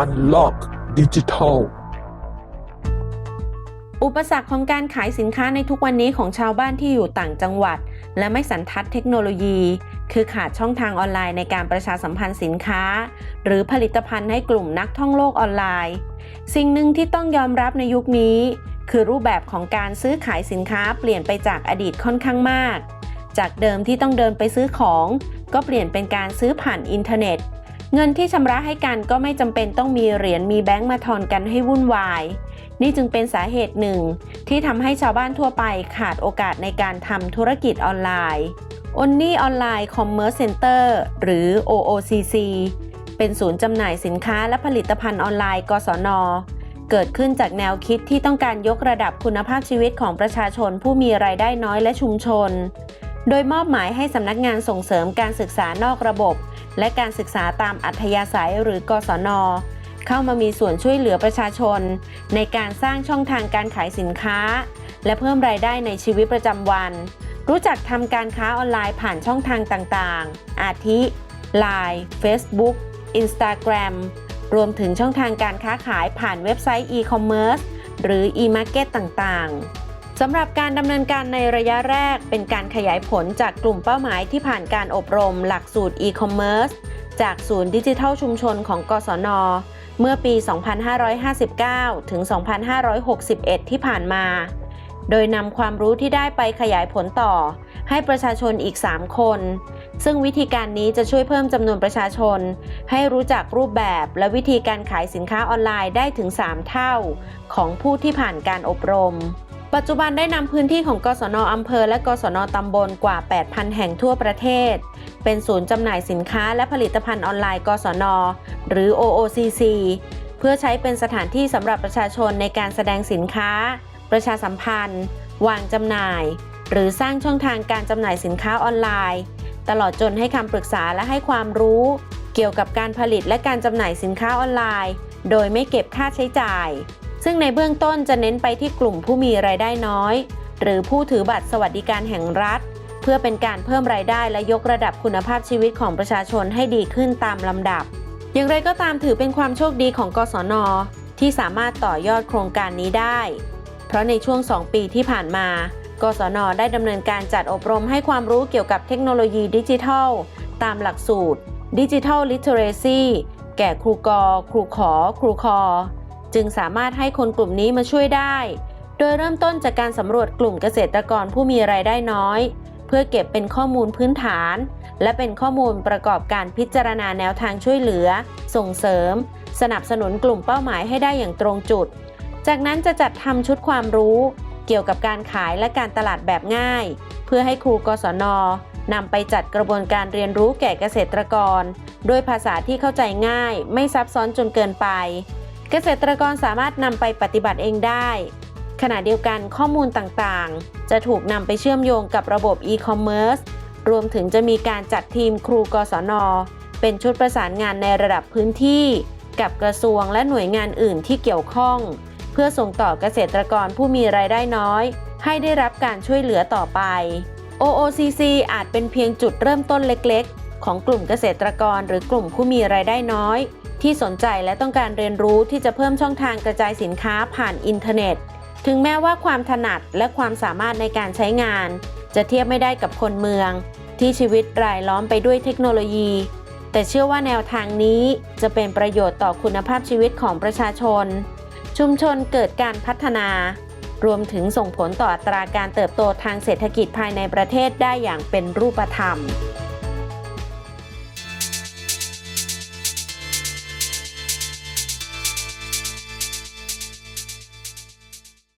Unlock Digital อุปสรรคของการขายสินค้าในทุกวันนี้ของชาวบ้านที่อยู่ต่างจังหวัด และไม่สันทัดเทคโนโลยี คือขาดช่องทางออนไลน์ในการประชาสัมพันธ์สินค้า หรือผลิตภัณฑ์ให้กลุ่มนักท่องโลกออนไลน์ สิ่งหนึ่งที่ต้องยอมรับในยุคนี้ คือรูปแบบของการซื้อขายสินค้าเปลี่ยนไปจากอดีตค่อนข้างมาก จากเดิมที่ต้องเดินไปซื้อของ ก็เปลี่ยนเป็นการซื้อผ่านอินเทอร์เน็ต เงินที่ชำระให้กันก็ไม่จำเป็นต้องมีเหรียญมีแบงก์มาทอนกันให้วุ่นวาย นี่จึงเป็นสาเหตุหนึ่ง ที่ทำให้ชาวบ้านทั่วไปขาดโอกาสในการทำธุรกิจออนไลน์ Only Online Commerce Center หรือ OOCC เป็นศูนย์จำหน่ายสินค้าและผลิตภัณฑ์ออนไลน์กศนเกิดขึ้นจากแนวคิดที่ต้องการยกระดับคุณภาพชีวิตของประชาชนผู้มีรายได้น้อยและชุมชน โดยมอบหมายให้สำนักงานส่งเสริมการศึกษานอกระบบ และการศึกษาตามอัธยาศัยหรือกศน เข้ามามีส่วนช่วยเหลือประชาชน ในการสร้างช่องทางการขายสินค้า และเพิ่มรายได้ในชีวิตประจำวัน รู้จักทำการค้าออนไลน์ผ่านช่องทางต่างๆ อาทิ Line Facebook Instagram รวมถึงช่องทางการค้าขายผ่านเว็บไซต์ e-commerce หรือ e-market ต่างๆ สำหรับการดำเนินการในระยะแรก เป็นการขยายผลจากกลุ่มเป้าหมายที่ผ่านการอบรมหลักสูตร e-commerce จากศูนย์ดิจิทัลชุมชนของกศน เมื่อปี 2559 ถึง 2561 ที่ผ่านมา โดยนำความรู้ที่ได้ไปขยายผลต่อ ให้ประชาชนอีก 3 คน ซึ่งวิธีการนี้จะช่วยเพิ่มจำนวนประชาชน ให้รู้จักรูปแบบและวิธีการขายสินค้าออนไลน์ได้ถึง 3 เท่า ของผู้ที่ผ่านการอบรม ปัจจุบันได้นำพื้นที่ของกศนอำเภอและกศนตำบลกว่า 8,000 แห่งทั่วประเทศ เป็นศูนย์จำหน่ายสินค้าและผลิตภัณฑ์ออนไลน์กศน หรือ OOCC เพื่อใช้เป็นสถานที่สำหรับประชาชนในการแสดงสินค้า ประชาสัมพันธ์ วางจำหน่าย หรือสร้างช่องทางการจำหน่ายสินค้าออนไลน์ ตลอดจนให้คำปรึกษาและให้ความรู้ เกี่ยวกับการผลิตและการจำหน่ายสินค้าออนไลน์ โดยไม่เก็บค่าใช้จ่าย ซึ่งในเบื้องต้นจะเน้นไปที่กลุ่มผู้มีรายได้น้อย หรือผู้ถือบัตรสวัสดิการแห่งรัฐ เพื่อเป็นการเพิ่มรายได้และยกระดับคุณภาพชีวิตของประชาชนให้ดีขึ้นตามลำดับ อย่างไรก็ตามถือเป็นความโชคดีของกศน ที่สามารถต่อยอดโครงการนี้ได้ เพราะในช่วง 2 ปีที่ผ่านมากศน ได้ดำเนินการจัดอบรมให้ความรู้เกี่ยวกับเทคโนโลยีดิจิทัล ตามหลักสูตรดิจิทัลลิเทเรซีแก่ครูกอ ครูขอ ครูคอ จึงสามารถให้คนกลุ่มนี้มาช่วยได้ โดยเริ่มต้นจากการสำรวจกลุ่มเกษตรกรผู้มีรายได้น้อย เพื่อเก็บเป็นข้อมูลพื้นฐาน และเป็นข้อมูลประกอบการพิจารณาแนวทางช่วยเหลือ ส่งเสริม สนับสนุนกลุ่มเป้าหมายให้ได้อย่างตรงจุด จากนั้นจะจัดทำชุดความรู้ เกี่ยวกับการขายและการตลาดแบบง่าย เพื่อให้ครูกศนนำไปจัดกระบวนการเรียนรู้แก่เกษตรกร ด้วยภาษาที่เข้าใจง่าย ไม่ซับซ้อนจนเกินไป เกษตรกรสามารถนำไปปฏิบัติเองได้ ขณะเดียวกันข้อมูลต่างๆ จะถูกนำไปเชื่อมโยงกับระบบ e-commerce รวมถึงจะมีการจัดทีมครูกศน เป็นชุดประสานงานในระดับพื้นที่ กับกระทรวงและหน่วยงานอื่นที่เกี่ยวข้อง เพื่อส่งต่อเกษตรกรผู้มีรายได้น้อย ให้ได้รับการช่วยเหลือต่อไป OOCC อาจเป็นเพียงจุดเริ่มต้นเล็กๆ ของกลุ่มเกษตรกร หรือกลุ่มผู้มีรายได้น้อย ที่สนใจและต้องการเรียนรู้ที่จะเพิ่มช่องทางกระจายสินค้าผ่านอินเทอร์เน็ต ถึงแม้ว่าความถนัดและความสามารถในการใช้งาน จะเทียบไม่ได้กับคนเมือง ที่ชีวิตรายล้อมไปด้วยเทคโนโลยี แต่เชื่อว่าแนวทางนี้จะเป็นประโยชน์ต่อคุณภาพชีวิตของประชาชน ชุมชนเกิดการพัฒนารวมถึงส่งผลต่ออัตราการเติบโตทางเศรษฐกิจภายในประเทศได้อย่างเป็นรูปธรรม